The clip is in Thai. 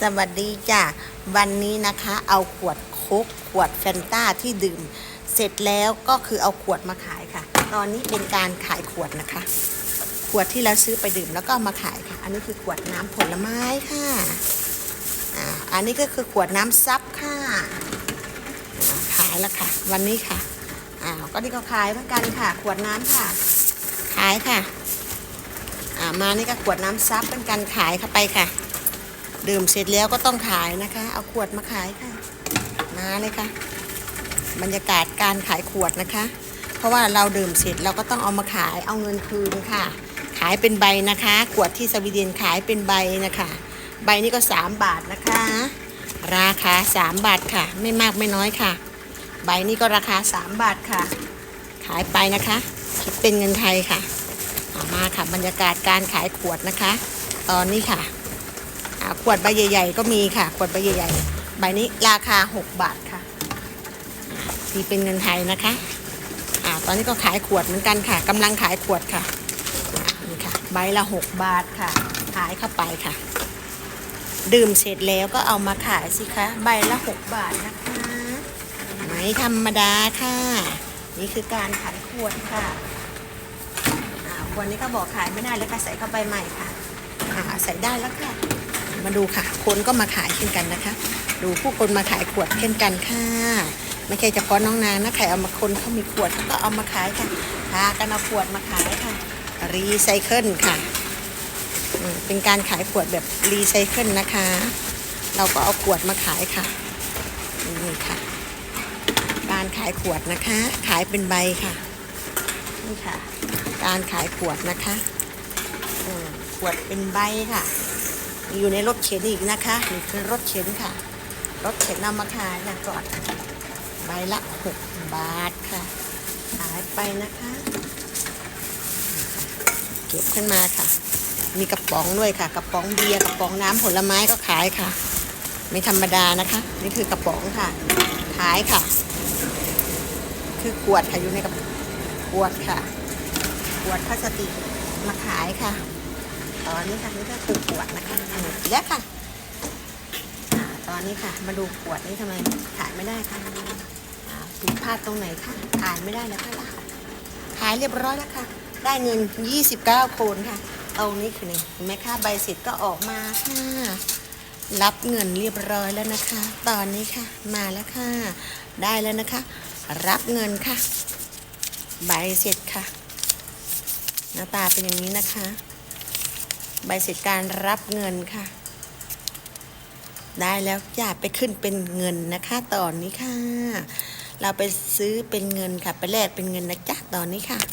สวัสดีจ้ะวันนี้นะคะเอาขวดโค้กขวดแฟนต้าที่ดื่ม เสร็จแล้วก็คือเอาขวดมาขายค่ะ ตอนนี้เป็นการขายขวดนะคะ ขวดที่เราซื้อไปดื่มแล้วก็มาขายค่ะ อันนี้คือขวดน้ำผลไม้ค่ะอ่าอันนี้ก็คือขวดน้ำซับค่ะขายแล้วค่ะ วันนี้ค่ะอ้าวก็นี่ก็ขายเหมือนกันค่ะ ขวดน้ำค่ะ ขายค่ะอ่ามานี่ก็ขวดน้ำซับเป็นการขายเข้าไปค่ะ ดื่มเสร็จแล้วก็ต้องขายนะคะ เอาขวดมาขายค่ะ มาเลยค่ะ บรรยากาศการขายขวดนะคะ เพราะว่าเราดื่มเสร็จเราก็ต้องเอามาขายเอาเงินคืนค่ะ ขายเป็นใบนะคะ ขวดที่สวีเดนขายเป็นใบนะคะ ใบนี้ก็ 3 บาทนะคะ ราคา 3 บาทค่ะ ไม่มากไม่น้อยค่ะ ใบนี้ก็ราคา 3 บาทค่ะ ขายไปนะคะคิดเป็นเงินไทยค่ะมาค่ะบรรยากาศการขายขวดนะคะ ตอนนี้ค่ะ ขวดใบใหญ่ ๆ ก็มีค่ะ ขวดใบใหญ่ๆ ใบนี้ราคา 6 บาทค่ะที่เป็นเงินไทยนะคะอ่าตอนนี้ก็ขายขวดเหมือนกันค่ะกำลังขายขวดค่ะนี่ค่ะ ใบละ 6 บาทค่ะ ขายเข้าไปค่ะ ดื่มเสร็จแล้วก็เอามาขายสิคะ ใบละ 6 บาทนะคะ ไม่ธรรมดาค่ะ นี่คือการขายขวดค่ะขวดนี้ก็บอกขายไม่ได้แล้วค่ะใส่เข้าไปใหม่ค่ะอ่าใส่ได้แล้วค่ะ มาดูค่ะ คนก็มาขายเช่นกันนะคะ ดูผู้คนมาขายขวดเช่นกันค่ะ ไม่ใช่เฉพาะน้องนางนะใครเอามาคนเขามีขวดก็เอามาขายค่ะพากันเอาขวดมาขายค่ะ รีไซเคิลค่ะ เป็นการขายขวดแบบรีไซเคิลนะคะ เราก็เอาขวดมาขายค่ะ นี่ค่ะ การขายขวดนะคะ ขายเป็นใบค่ะ นี่ค่ะ การขายขวดนะคะขวดเป็นใบค่ะ อยู่ในรถเข็นอีกนะคะนี่คือรถเข็นค่ะ รถเข็นเอามาขายนะก่อนใบละหกบาทค่ะ ขายไปนะคะ เก็บขึ้นมาค่ะ มีกระป๋องด้วยค่ะ กระป๋องเบียร์กระป๋องน้ำผลไม้ก็ขายค่ะ ไม่ธรรมดานะคะ นี่คือกระป๋องค่ะ ขายค่ะ คือขวดค่ะอยู่ในกระขวดค่ะ ขวดพลาสติกมาขายค่ะ ตอนนี้ค่ะนี่ก็คือขวดนะคะอันนี้แล้วค่ะตอนนี้ค่ะ มาดูขวดนี้ทำไมขายไม่ได้ค่ะผิดพลาดตรงไหนค่ะขายไม่ได้แล้วค่ะขายเรียบร้อยแล้วค่ะ ได้เงิน 29 โคนค่ะ เอานี้คือนี่เห็นไหมคะใบเสร็จก็ออกมาค่ะรับเงินเรียบร้อยแล้วนะคะ ตอนนี้ค่ะ มาแล้วค่ะ ได้แล้วนะคะ รับเงินค่ะ ใบเสร็จค่ะ หน้าตาเป็นอย่างนี้นะคะ ใบเสร็จการรับเงินค่ะ ได้แล้วอย่าไปขึ้นเป็นเงินนะคะ ตอนนี้ค่ะ เราไปซื้อเป็นเงินค่ะ ไปแลกเป็นเงินนะจ๊ะตอนนี้ค่ะ